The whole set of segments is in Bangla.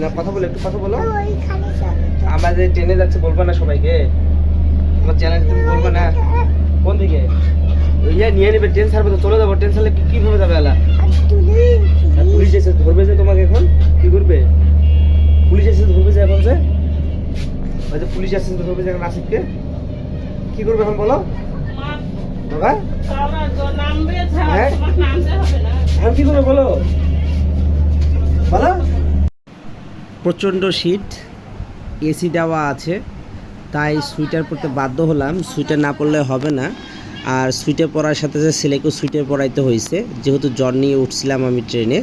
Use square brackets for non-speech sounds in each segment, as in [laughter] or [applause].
না কথা বলো একটু কথা বলো। আমাদের ট্রেনে যাচ্ছে বলব না সবাইকে? তোমার চ্যানেল তুমি বলব না। কোন দিকে? ইয়ে নিয়ে নেবে ট্রেন ছাড়বে তো চলে যাব। ট্রেন ছাড়লে কি কীভাবে যাবে আর পুলিশ এসে ধরবে যে তোমাকে এখন? কি করবে? পুলিশ এসে ধরবে যে এখন যে? হয়তো পুলিশ এসে ধরবে যে এখন আসিফকে কি করবে এখন বলো? বাবা? হ্যাঁ? কি করবে বলো? বলো? প্রচণ্ড শীত, এসি দেওয়া আছে, তাই সুইটার পরতে বাধ্য হলাম। সুইটার না পরলে হবে না। আর সুইটার পরার সাথে সাথে ছেলেকেও সুইটার পরাইতে হয়েছে যেহেতু জ্বর নিয়ে উঠছিলাম আমি ট্রেনে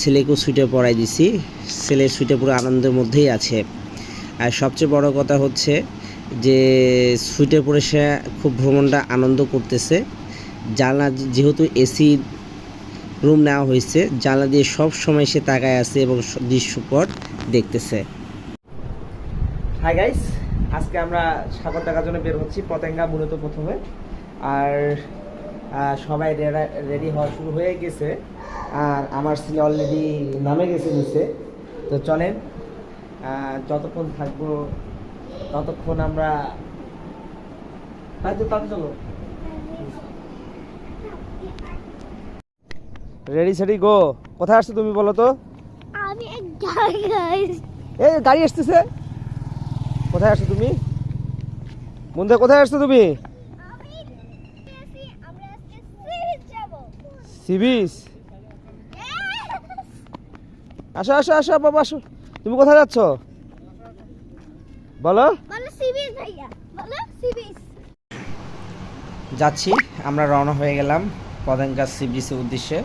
ছেলেকেও সুইটার পরাই দিছি। ছেলে সুইটার পুরো আনন্দের মধ্যেই আছে। আর সবচেয়ে বড় কথা হচ্ছে যে সুইটার পরে সে খুব ভ্রমণটা আনন্দ করতেছে। জানলা যেহেতু এসি রুম নেওয়া হয়েছে। জানলা দিয়ে সব সময় সে তাকায় আছে এবং দৃশ্যপট দেখতেছে। হাই গাইস আজকে আমরা সাগর দেখার জন্য বের হচ্ছি পতেঙ্গা মূলত প্রথমে। আর সবাই রেডি হওয়া শুরু হয়ে গেছে। আর আমার ছেলে অলরেডি নামে গেছে নিচে। তো চলেন যতক্ষণ থাকব, ততক্ষণ আমরা তাই তো তাতে চলো। রেডি সেডি গো কোথায় আসছো তুমি বলো তো? আমি এক জায়গায় এই গাড়ি আসতেছে। কোথায় আসছো তুমি? বন্ধু কোথায় আসছো তুমি? আমি এসি আমরা আজকে সিরিজ যাব। সি বিচ আসো আসো আসো বাবা আসো। তুমি কোথায় যাচ্ছ? বলো। যাচ্ছি আমরা রওনা হয়ে গেলাম পদাঙ্কা সি বিচের উদ্দেশ্যে।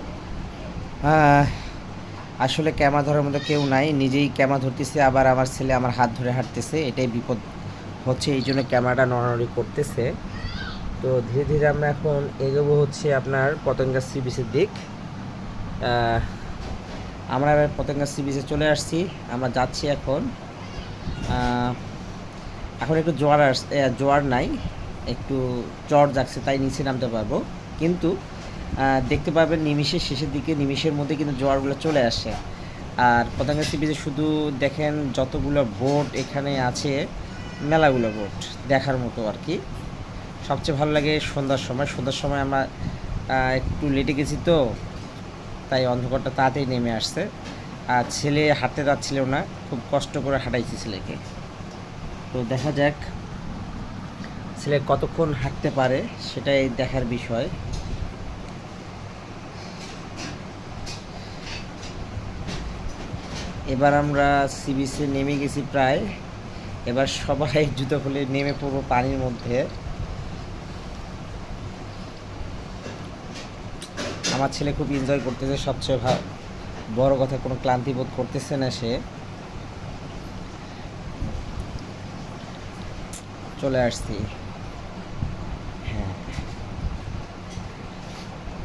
আসলে ক্যামেরা ধরার মধ্যে কেউ নাই। নিজেই ক্যামেরা ধরতেছে, আবার আমার ছেলে আমার হাত ধরে হাঁটতেছে। এটাই বিপদ হচ্ছে, এই জন্য ক্যামেরাটা নড়ানড়ি করতেছে। তো ধীরে ধীরে আমরা এখন এগোবো হচ্ছে আপনার পতঙ্গা সি বিচের দিক আমরা এবার পতঙ্গা সি বিচে চলে আসছি, আমরা যাচ্ছি এখন। এখন একটু জোয়ার আস জোয়ার নাই, একটু চর যাচ্ছে, তাই নিচে নামতে পারব। কিন্তু দেখতে পাবেন নিমিষের শেষের দিকে, নিমিষের মধ্যে কিন্তু জোয়ারগুলো চলে আসে। আর পতঙ্গা সি বিচে শুধু দেখেন যতগুলো বোট এখানে আছে, মেলাগুলো বোট দেখার মতো আর কি। সবচেয়ে ভালো লাগে সন্ধ্যার সময়। সন্ধ্যার সময় আমরা একটু লেটে গেছি তো, তাই অন্ধকারটা তাড়াতাড়ি নেমে আসছে। আর ছেলে হাঁটতে যাচ্ছিল না, খুব কষ্ট করে হাঁটাইছে ছেলেকে। তো দেখা যাক, ছেলে কতক্ষণ হাঁটতে পারে, সেটাই দেখার বিষয়। এবার আমরা সি নেমে গেছি প্রায়। এবার সবাই [laughs] জুতো খুলে নেমে পড়ব পানির মধ্যে। আমার ছেলে খুব এনজয় করতেছে, সবচেয়ে ভা- বড় কথা কোনো ক্লান্তি বোধ করতেছে না সে। চলে আসছি।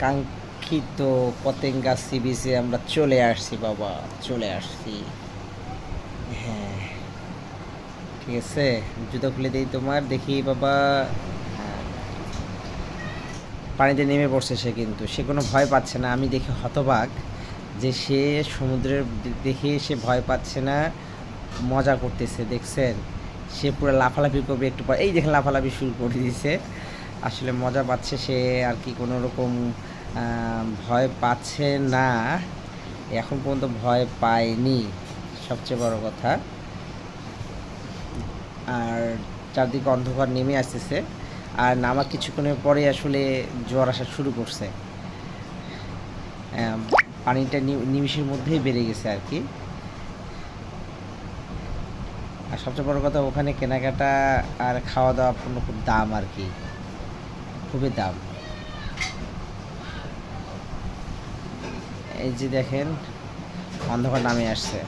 হ্যাঁ। কাঙ্ক্ষিত পতেঙ্গা সি বিচে আমরা চলে আসছি, বাবা, চলে আসছি। হ্যাঁ ঠিক আছে? জুতো খুলে দিই তোমার, দেখি বাবা হ্যাঁ। পানিতে নেমে পড়ছে সে কিন্তু। সে কোনো ভয় পাচ্ছে না, আমি দেখে হতবাক যে সে সমুদ্রের দেখে সে ভয় পাচ্ছে না, মজা করতেছে, দেখছেন? সে পুরো লাফালাফি করবে একটু পর। এই দেখে লাফালাফি শুরু করে দিয়েছে। আসলে মজা পাচ্ছে সে, আর কি কোনো রকম ভয় পাচ্ছে না। এখন পর্যন্ত ভয় পায়নি। সবচেয়ে বড় কথা। আর চারদিকে অন্ধকার নেমে আসতেছে। আর নামা কিছুক্ষণের পরে আসলে জ্বর আসা শুরু করছে। পানিটা নিমিষের মধ্যেই বেড়ে গেছে আর কি। আর সবচেয়ে বড় কথা, ওখানে কেনাকাটা আর খাওয়া দাওয়া পণ্য খুব দাম আর কি। খুবই দাম। এই যে দেখেন, অন্ধকার নামে আসছে।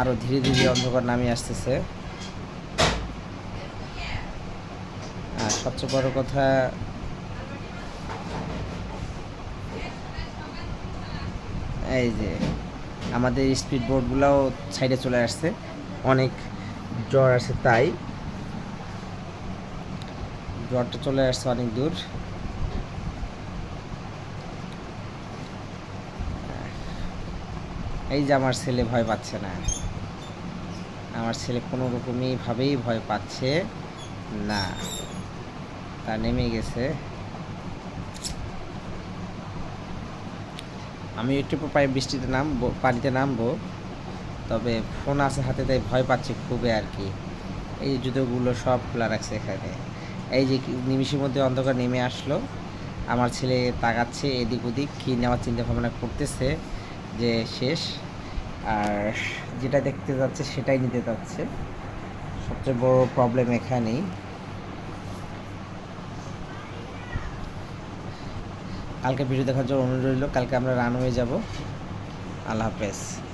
আরও ধীরে ধীরে অন্ধকার নামে আসতেছে। আর সবচেয়ে বড় কথা, এই যে আমাদের স্পিড বোটগুলোও সাইডে চলে আসছে। অনেক জ্বর আছে তাই। জ্বরটা চলে আসছে অনেক দূর। এই যে আমার ছেলে ভয় পাচ্ছে না। আমার ছেলে কোনো রকমই ভাবেই ভয় পাচ্ছে না। তা নেমে গেছে। আমি একটু পায়ে বৃষ্টিতে নামবো পানিতে নামবো। তবে ফোন আছে হাতে, তাই ভয় পাচ্ছি খুবই আর কি। এই জুতোগুলো সব খোলা রাখছে এখানে। এই যে নিমিষের মধ্যে অন্ধকার নেমে আসলো। আমার ছেলে তাকাচ্ছে এদিক ওদিক কী নেওয়ার চিন্তা ভাবনা করতেছে। যে শেষ, আর যেটা দেখতে যাচ্ছে সেটাই নিতে যাচ্ছে। সবচেয়ে বড় প্রবলেম এখানেই। কালকে ভিডিও দেখার জন্য অনুরোধ রইল, কালকে আমরা রান হয়ে যাব। আল্লাহ হাফেজ।